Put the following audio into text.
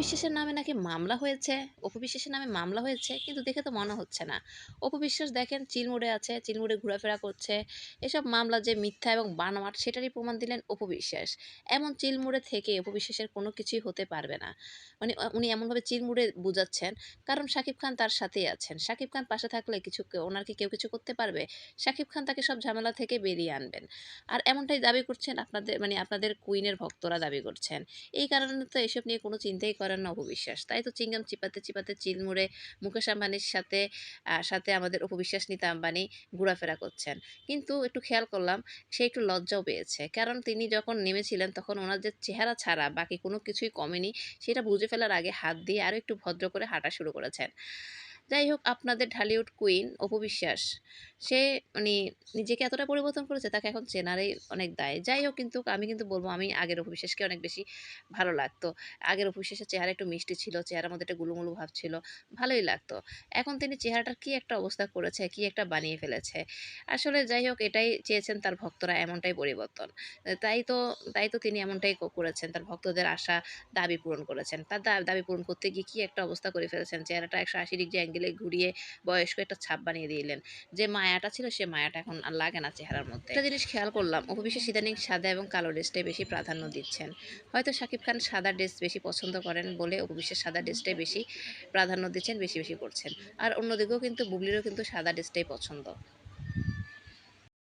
বিশ্বাসের নামে নাকি মামলা হয়েছে? অপু বিশ্বাসের নামে মামলা হয়েছে? কিন্তু দেখে তো মনে হচ্ছে না। অপু বিশ্বাস দেখেন, চিলমুড়ে আছে, চিলমুড়ে ঘোরাফেরা করছে। এসব মামলা যে মিথ্যা এবং বানোয়াট, সেটারই প্রমাণ দিলেন অপু বিশ্বাস এমন চিলমুড়ে থেকে অপু বিশ্বাসের কোনো কিছুই হতে পারবে না। মানে উনি এমনভাবে চিলমুড়ে বুঝাচ্ছেন। কারণ শাকিব খান তার সাথেই আছেন। শাকিব খান পাশে থাকলে কিছু ওনার কি কেউ কিছু করতে পারবে? শাকিব খান তাকে সব ঝামেলা থেকে বেরিয়ে আনবেন। আর এমনটাই দাবি করছেন আপনাদের মানে আপনাদের কুইনের ভক্তরা দাবি করছেন। এই কারণে তো এসব নিয়ে কোনো চিন্তাই করেন না অপবিশ্বাস তাই তো চিংগাম চিপাতে চিপাতে চিলমুড়ে মুকেশ আম্বানির সাথে সাথে আমাদের অপবিশ্বাস নিতে আম্বানি ঘোরাফেরা করছেন। কিন্তু একটু খেয়াল করলাম, সে একটু লজ্জাও পেয়েছে। কারণ তিনি যখন নেমেছিলেন তখন ওনার যে চেহারা ছাড়া বাকি কোনো কিছুই কমেনি, সেটা বুঝে ফেলার আগে হাত দিয়ে আরও একটু ভদ্র করে হাঁটা শুরু করেছেন। যাই হোক, আপনাদের ঢালিউড কুইন অপবিশ্বাস সে মানে নিজেকে এতটা পরিবর্তন করেছে, তাকে এখন চেনারই অনেক দায়। যাই হোক কিন্তু আমি কিন্তু বলব, আমি আগের অপবিশ্বাসকে অনেক বেশি ভালো লাগতো। আগের অপবিশ্বাসের চেহারা একটু মিষ্টি ছিল, চেহারার মধ্যে একটা গুলুমুলু ভাব ছিল, ভালোই লাগতো। এখন তিনি চেহারাটার কি একটা অবস্থা করেছে, কি একটা বানিয়ে ফেলেছে, আসলে যাই হোক, এটাই চেয়েছেন তার ভক্তরা এমনটাই পরিবর্তন। তাই তো তাই তো তিনি এমনটাই করেছেন, তার ভক্তদের আশা দাবি পূরণ করেছেন। তার দাবি পূরণ করতে গিয়ে কি একটা অবস্থা করে ফেলেছেন, চেহারাটা একশো আশি ডিগ্রি অ্যাঙ্গেলে ঘুরিয়ে বয়স্ক একটা ছাপ বানিয়ে দিলেন যে মায়াটা ছিল সে মায়াটা এখন আর লাগে না চেহারার মধ্যে। একটা জিনিস খেয়াল করলাম অপবিশ্বাস ইদানিং সাদা এবং কালো ড্রেসটাই বেশি প্রাধান্য দিচ্ছেন। হয়তো শাকিব খান সাদা ড্রেস বেশি পছন্দ করেন বলে অপবিশ্বাস সাদা ড্রেসটাই বেশি প্রাধান্য দিচ্ছেন, বেশি বেশি করছেন। আর অন্যদিকেও কিন্তু বুবলিরও কিন্তু সাদা ড্রেসটাই পছন্দ।